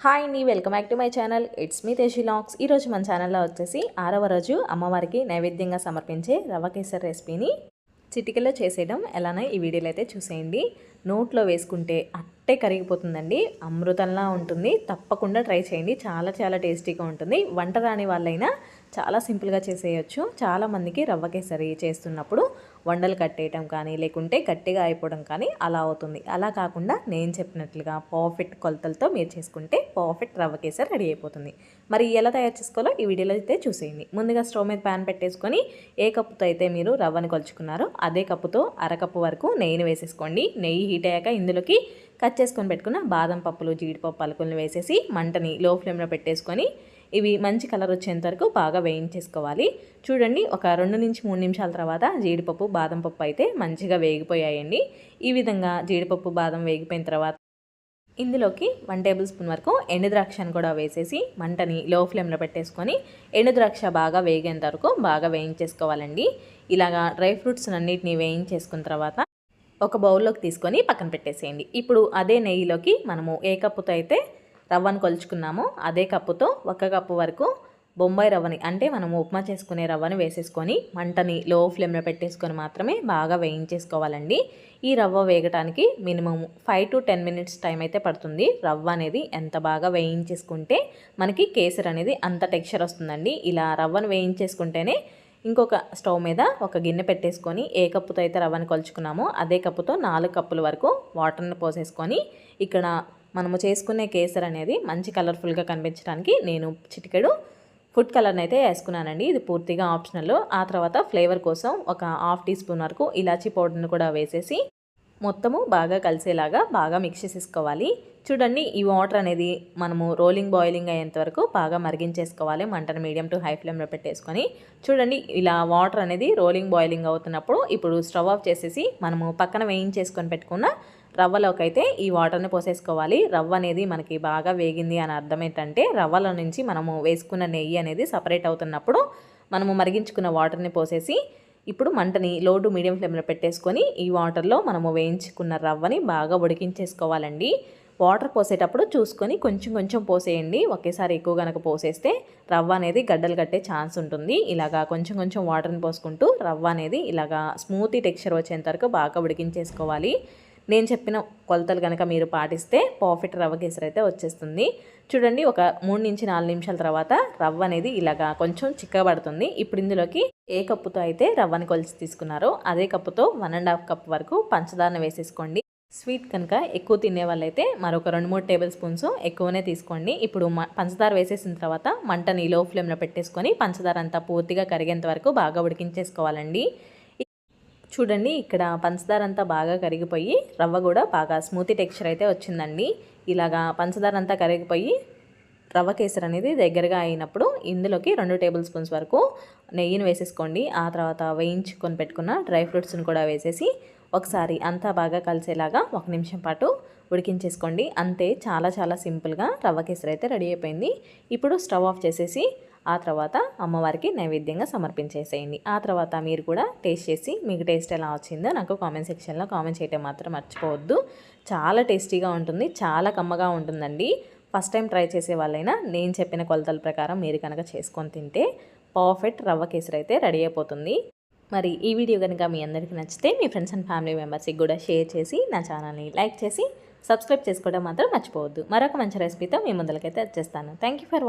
Hi అండి welcome back to my channel. It's me తేషి లాక్స్ ఈరోజు మన ఛానల్లో వచ్చేసి ఆరవ రోజు అమ్మవారికి నైవేద్యంగా సమర్పించే రవ్వ కేసర్ రెసిపీని చిటికలో చేసేయడం ఎలానో ఈ వీడియోలో అయితే చూసేయండి. నోట్లో వేసుకుంటే అట్టే కరిగిపోతుందండి. అమృతంలా ఉంటుంది. తప్పకుండా ట్రై చేయండి. చాలా చాలా టేస్టీగా ఉంటుంది. వంట రాని వాళ్ళైనా చాలా సింపుల్గా చేసేయచ్చు. చాలామందికి రవ్వ కేసరి చేస్తున్నప్పుడు వండలు కట్టేయటం కానీ లేకుంటే గట్టిగా అయిపోవడం కానీ అలా అవుతుంది. అలా కాకుండా నేను చెప్పినట్లుగా పర్ఫెక్ట్ కొలతలతో మీరు చేసుకుంటే పర్ఫెక్ట్ రవ్వ కేసరి రెడీ అయిపోతుంది. మరి ఎలా తయారు చేసుకోవాలో ఈ వీడియోలో అయితే చూసేయండి. ముందుగా స్టవ్ మీద ప్యాన్ పెట్టేసుకొని ఏ కప్పుతో అయితే మీరు రవ్వని కొలుచుకున్నారో అదే కప్పుతో అరకప్పు వరకు నెయ్యిని వేసేసుకోండి. నెయ్యి హీట్ అయ్యాక ఇందులోకి కట్ చేసుకొని పెట్టుకున్న బాదం పప్పులు జీడిపప్పు పలుకులను వేసేసి మంటని లో ఫ్లేమ్లో పెట్టేసుకొని ఇవి మంచి కలర్ వచ్చేంత వరకు బాగా వేయించేసుకోవాలి. చూడండి ఒక రెండు నుంచి మూడు నిమిషాల తర్వాత జీడిపప్పు బాదం పప్పు అయితే మంచిగా వేగిపోయాయండి. ఈ విధంగా జీడిపప్పు బాదం వేగిపోయిన తర్వాత ఇందులోకి వన్ టేబుల్ స్పూన్ వరకు ఎండుద్రాక్షను కూడా వేసేసి మంటని లో ఫ్లేమ్లో పెట్టేసుకొని ఎండుద్రాక్ష బాగా వేగేంత వరకు బాగా వేయించేసుకోవాలండి. ఇలాగా డ్రై ఫ్రూట్స్ అన్నిటిని వేయించేసుకున్న తర్వాత ఒక బౌల్లోకి తీసుకొని పక్కన పెట్టేసేయండి. ఇప్పుడు అదే నెయ్యిలోకి మనము ఏ కప్పుతో అయితే రవ్వను కొలుచుకున్నామో అదే కప్పుతో ఒక కప్పు వరకు బొంబాయి రవ్వని అంటే మనం ఉప్మా చేసుకునే రవ్వను వేసేసుకొని మంటని లో ఫ్లేమ్లో పెట్టేసుకొని మాత్రమే బాగా వేయించేసుకోవాలండి. ఈ రవ్వ వేగటానికి minimum five to ten minutes time అయితే పడుతుంది. రవ్వ అనేది ఎంత బాగా వేయించేసుకుంటే మనకి కేసర్ అనేది అంత టెక్స్చర్ వస్తుందండి. ఇలా రవ్వను వేయించేసుకుంటేనే ఇంకొక స్టవ్ మీద ఒక గిన్నె పెట్టేసుకొని ఏ కప్పుతో అయితే రవ్వని కొలుచుకున్నామో అదే కప్పుతో నాలుగు కప్పుల వరకు వాటర్ని పోసేసుకొని ఇక్కడ మనము చేసుకునే కేసర్ అనేది మంచి కలర్ఫుల్గా కనిపించడానికి నేను చిటికెడు ఫుడ్ కలర్ని అయితే వేసుకున్నానండి. ఇది పూర్తిగా ఆప్షనల్ ఆ తర్వాత ఫ్లేవర్ కోసం ఒక హాఫ్ టీ స్పూన్ వరకు ఇలాచీ పౌడర్ని కూడా వేసేసి మొత్తము బాగా కలిసేలాగా బాగా మిక్స్ చేసేసుకోవాలి. చూడండి ఈ వాటర్ అనేది మనము రోలింగ్ బాయిలింగ్ అయ్యేంత వరకు బాగా మరిగించేసుకోవాలి. మంటను మీడియం టు హై ఫ్లేమ్లో పెట్టేసుకొని. చూడండి ఇలా వాటర్ అనేది రోలింగ్ బాయిలింగ్ అవుతున్నప్పుడు ఇప్పుడు స్టవ్ ఆఫ్ చేసేసి మనము పక్కన వేయించేసుకొని పెట్టుకున్న రవ్వలోకి అయితే ఈ వాటర్ని పోసేసుకోవాలి. రవ్వ అనేది మనకి బాగా వేగింది అని అర్థం ఏంటంటే రవ్వలో నుంచి మనము వేసుకున్న నెయ్యి అనేది సపరేట్ అవుతున్నప్పుడు మనము మరిగించుకున్న వాటర్ని పోసేసి ఇప్పుడు మంటని లో టు మీడియం ఫ్లేమ్లో పెట్టేసుకొని ఈ వాటర్లో మనము వేయించుకున్న రవ్వని బాగా ఉడికించేసుకోవాలండి. వాటర్ పోసేటప్పుడు చూసుకొని కొంచెం కొంచెం పోసేయండి. ఒకేసారి ఎక్కువ కనుక పోసేస్తే రవ్వ అనేది గడ్డలు కట్టే ఛాన్స్ ఉంటుంది. ఇలాగా కొంచెం కొంచెం వాటర్ని పోసుకుంటూ రవ్వ అనేది ఇలాగా స్మూతీ టెక్స్చర్ వచ్చేంత వరకు బాగా ఉడికించేసుకోవాలి. నేను చెప్పిన కొలతలు కనుక మీరు పాటిస్తే పర్ఫెక్ట్ రవ్వ కేసరి అయితే వచ్చేస్తుంది. చూడండి ఒక మూడు నుంచి నాలుగు నిమిషాల తర్వాత రవ్వ అనేది ఇలాగా కొంచెం చిక్కబడుతుంది ఇప్పుడు ఇందులోకి ఏ కప్పుతో అయితే రవ్వని కొలిచి తీసుకున్నారో అదే కప్పుతో వన్ అండ్ హాఫ్ కప్ వరకు పంచదారను వేసేసుకోండి. స్వీట్ కనుక ఎక్కువ తినే వాళ్ళైతే మరొక రెండు మూడు టేబుల్ స్పూన్స్ ఎక్కువనే తీసుకోండి. ఇప్పుడు పంచదార వేసేసిన తర్వాత మంటని లో ఫ్లేమ్లో పెట్టేసుకొని పంచదార అంతా పూర్తిగా కరిగేంత వరకు బాగా ఉడికించేసుకోవాలండి. చూడండి ఇక్కడ పంచదార అంతా బాగా కరిగిపోయి రవ్వ కూడా బాగా స్మూతీ టెక్స్చర్ అయితే వచ్చిందండి. ఇలాగా పంచదార అంతా కరిగిపోయి రవ్వ కేసర్ అనేది దగ్గరగా అయినప్పుడు ఇందులోకి రెండు టేబుల్ స్పూన్స్ వరకు నెయ్యిని వేసేసుకోండి. ఆ తర్వాత వేయించుకొని పెట్టుకున్న డ్రై ఫ్రూట్స్ని కూడా వేసేసి ఒకసారి అంతా బాగా కలిసేలాగా ఒక నిమిషం పాటు ఉడికించేసుకోండి. అంతే చాలా చాలా సింపుల్గా రవ్వ కేసరి అయితే రెడీ అయిపోయింది. ఇప్పుడు స్టవ్ ఆఫ్ చేసేసి ఆ తర్వాత అమ్మవారికి నైవేద్యంగా సమర్పించేసేయండి. ఆ తర్వాత మీరు కూడా టేస్ట్ చేసి మీకు టేస్ట్ ఎలా వచ్చిందో నాకు కామెంట్ సెక్షన్లో కామెంట్ చేయటం మాత్రం మర్చిపోవద్దు. చాలా టేస్టీగా ఉంటుంది చాలా కమ్మగా ఉంటుందండి. ఫస్ట్ టైం ట్రై చేసే వాళ్ళైనా నేను చెప్పిన కొలతల ప్రకారం మీరు కనుక చేసుకొని తింటే పర్ఫెక్ట్ రవ్వ కేసరి అయితే రెడీ అయిపోతుంది. మరి ఈ వీడియో కనుక మీ అందరికీ నచ్చితే మీ ఫ్రెండ్స్ అండ్ ఫ్యామిలీ మెంబర్స్కి కూడా షేర్ చేసి నా ఛానల్ని లైక్ చేసి సబ్స్క్రైబ్ చేసుకోవడం మాత్రం మర్చిపోవద్దు. మరొక మంచి రెసిపీతో మీ ముందరికైతే వచ్చేస్తాను. Thank you for